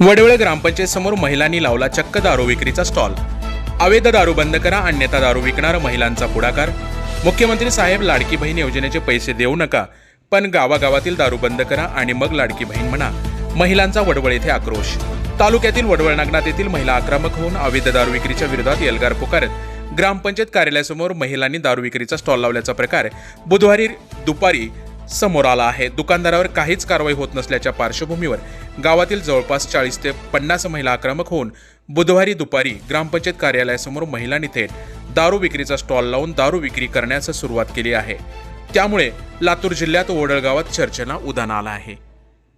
वडवळे ग्रामपंचायत समोर महिलांनी लावला चक्क दारू विक्रीचा स्टॉल. अवैध दारू बंद करा अन्यथा दारू विकणारा महिलांचा पुढाकार. मुख्यमंत्री साहेब लाडकी बहीण योजनेचे पैसे देऊ नका पण गावागावातील दारू बंद करा आणि मग लाडकी बहीण म्हणा. महिलांचा वडवळ येथे आक्रोश. तालुक्यातील वडवळ नागनाथ येथील महिला आक्रमक होऊन अवैध दारू विक्रीच्या विरोधात एल्गार पुकारत ग्रामपंचायत कार्यालयासमोर महिलांनी दारू विक्रीचा स्टॉल लावल्याचा प्रकार. बुधवारी दुपारी समोर आला आहे. दुकानदारावर काहीच कारवाई होत नसल्याच्या पार्श्वभूमीवर गावातील जवळपास चाळीस ते पन्नास महिला आक्रमक होऊन बुधवारी दुपारी ग्रामपंचायत कार्यालयासमोर महिलांनी थेट दारू विक्रीचा स्टॉल लावून दारू विक्री करण्यास सुरुवात केली आहे. त्यामुळे लातूर जिल्ह्यात ओडळगावात चर्चेला उदान आलं आहे.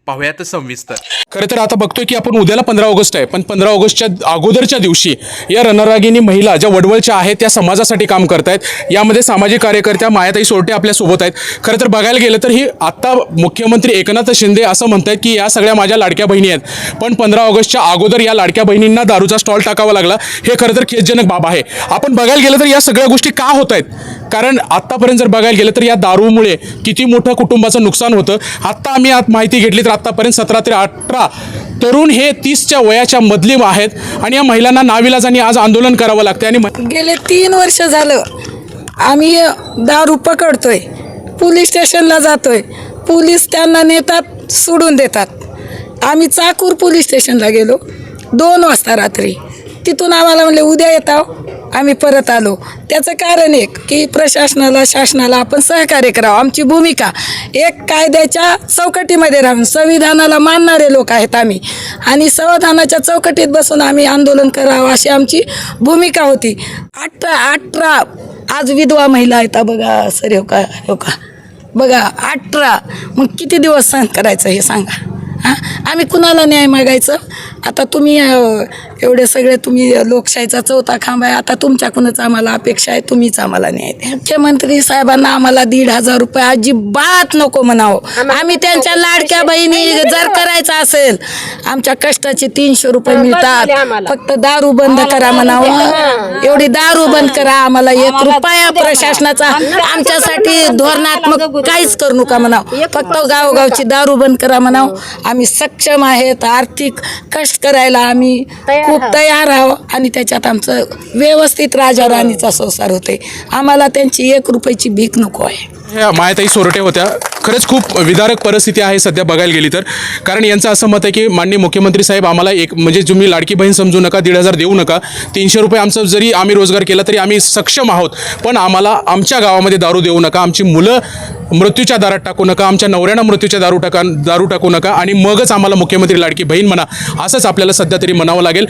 पाहुयात संविस्तर. खरं तर आता बघतोय की आपण उद्याला पंधरा ऑगस्ट आहे. पण पंधरा ऑगस्टच्या अगोदरच्या दिवशी या रणरागिनी महिला ज्या वडवळच्या आहेत त्या समाजासाठी काम करतायत. यामध्ये सामाजिक कार्यकर्त्या मायाताई सोरटे आपल्यासोबत आहेत. खरं तर बघायला गेलं तर ही आत्ता मुख्यमंत्री एकनाथ शिंदे असं म्हणतायत की या सगळ्या माझ्या लाडक्या बहिणी आहेत. पण पंधरा ऑगस्टच्या अगोदर या लाडक्या बहिणींना दारूचा स्टॉल टाकावा लागला. हे खरं तर खेदजनक बाब आहे. आपण बघायला गेलं तर या सगळ्या गोष्टी का होत आहेत कारण आत्तापर्यंत जर बघायला गेलं तर या दारूमुळे किती मोठं कुटुंबाचं नुकसान होतं. आत्ता आम्ही आत माहिती घेतली तर आत्तापर्यंत सतरा ते अठरा तरुण हे तीसच्या वयाच्या मधली आहेत आणि या महिलांना नाविलाजाने आज आंदोलन करावं लागतं आणि म- गेले तीन वर्ष झालं आम्ही दारू पकडतोय. पोलीस स्टेशनला जातोय. पोलीस त्यांना नेतात सोडून देतात. आम्ही चाकूर पोलीस स्टेशनला गेलो. दोन वाजता रात्री. तिथून आम्हाला म्हणले उद्या येताव आम्ही परत आलो. त्याचं कारण एक की प्रशासनाला शासनाला आपण सहकार्य करावं. आमची भूमिका एक कायद्याच्या चौकटीमध्ये राहून संविधानाला मानणारे लोक आहेत आम्ही. आणि संविधानाच्या चौकटीत बसून आम्ही आंदोलन करावं अशी आमची भूमिका होती. अठरा अठरा आज विधवा महिला आहेत. बघा सर हो का हो का. बघा अठरा मग किती दिवस सहन करायचं हे सांगा. हां? आम्ही कुणाला न्याय मागायचं? आता तुम्ही एवढे सगळे तुम्ही लोकशाहीचा चौथा खांब आहे. आता तुमच्याकडूनच आम्हाला अपेक्षा आहे तुम्हीच आम्हाला न्याय मुख्यमंत्री साहेबांना आम्हाला दीड हजार रुपये अजिबात नको म्हणावं. आम्ही त्यांच्या लाडक्या बहिणी जर करायचं असेल आमच्या कष्टाचे तीनशे रुपये मिळतात. फक्त दारू बंद करा म्हणावं. एवढी दारू बंद करा. आम्हाला एक रुपया प्रशासनाचा आमच्यासाठी धोरणात्मक काहीच करू नका म्हणावं. फक्त गावगावची दारू बंद करा म्हणावं. आम्ही सक्षम आहेत. आर्थिक कष्ट करायला आम्ही खूप तयार आहोत. आणि त्याच्यात आमचं व्यवस्थित राजा राणीचा संसार होते आम्हाला त्यांची एक रुपयाची भीक नको आहे. मायाताई सोरटे होत्या. खरंच खूप विदारक परिस्थिती आहे सध्या बघायला गेली तर. कारण यांचं असं मत आहे की माननीय मुख्यमंत्री साहेब आम्हाला एक म्हणजे तुम्ही लाडकी बहीण समजू नका दीड हजार देऊ नका. तीनशे रुपये आमचं जरी आम्ही रोजगार केला तरी आम्ही सक्षम आहोत. पण आम्हाला आमच्या गावामध्ये दारू देऊ नका आमची मुलं मृत्यूच्या दारात टाकू नका आमच्या नवऱ्यानं मृत्यूच्या दारू टाका दारू टाकू नका आणि मगच आम्हाला मुख्यमंत्री लाडकी बहीण म्हणा असंच आपल्याला सध्या तरी म्हणावं लागेल.